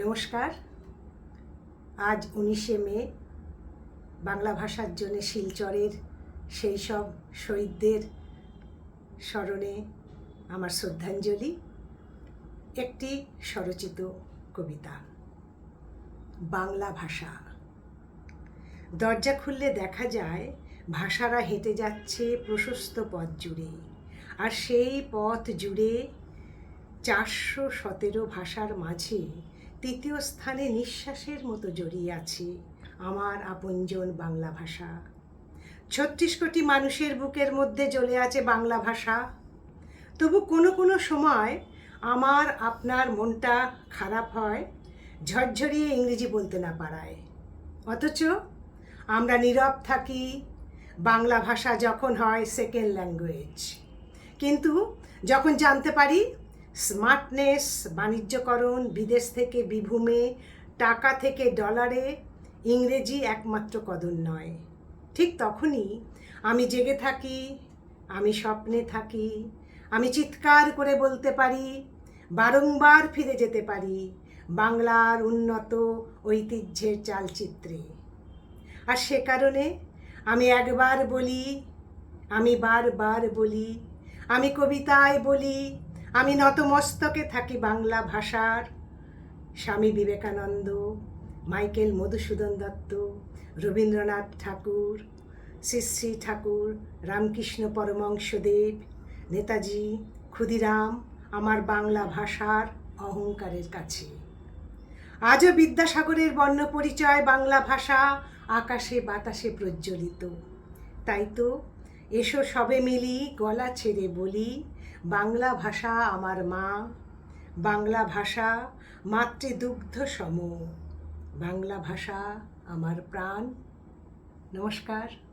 নমস্কার। আজ উনিশে মে, বাংলা ভাষার জন্য শিলচরের সেই সব শহীদদের স্মরণে আমার শ্রদ্ধাঞ্জলি। একটি স্বরচিত কবিতা, বাংলা ভাষা। দরজা খুললে দেখা যায়, ভাষারা হেঁটে যাচ্ছে প্রশস্ত পথ জুড়ে, আর সেই পথ জুড়ে চারশো সতেরো ভাষার মাঝে তৃতীয় স্থানে নিঃশ্বাসের মতো জড়িয়ে আছে, আমার আপনজন বাংলা ভাষা। ছত্রিশ কোটি মানুষের বুকের মধ্যে জ্বলে আছে বাংলা ভাষা। তবু কোনো কোনো সময় আমার, আপনার মনটা খারাপ হয়, ঝরঝরিয়ে ইংরেজি বলতে না পারায়। অথচ আমরা নীরব থাকি, বাংলা ভাষা যখন হয় সেকেন্ড ল্যাঙ্গুয়েজ কিন্তু যখন জানতে পারি স্মার্টনেস, বাণিজ্যকরণ, বিদেশ থেকে বিভূমে, টাকা থেকে ডলারে, ইংরেজি একমাত্র কদর নয়। ঠিক তখনই আমি জেগে থাকি, আমি স্বপ্নে থাকি, আমি চিৎকার করে বলতে পারি, বারংবার ফিরে যেতে পারি বাংলার উন্নত ঐতিহ্যের চালচিত্রে। আর সে কারণে আমি একবার বলি, আমি বারবার বলি, আমি কবিতায় বলি আমি নতমস্তকে থাকি বাংলা ভাষার। স্বামী বিবেকানন্দ, মাইকেল মধুসূদন দত্ত, রবীন্দ্রনাথ ঠাকুর শ্রী শ্রী ঠাকুর, রামকৃষ্ণ পরমংশদেব নেতাজি, ক্ষুদিরাম, আমার বাংলা ভাষার অহংকারের কাছে। আজও বিদ্যাসাগরের বর্ণ পরিচয় বাংলা ভাষা আকাশে বাতাসে প্রজ্বলিত। তাই তো, এসো সবে মিলি গলা ছেড়ে বলি বাংলা ভাষা আমার মা বাংলা ভাষা মাতৃদুগ্ধ সম বাংলা ভাষা আমার প্রাণ। নমস্কার।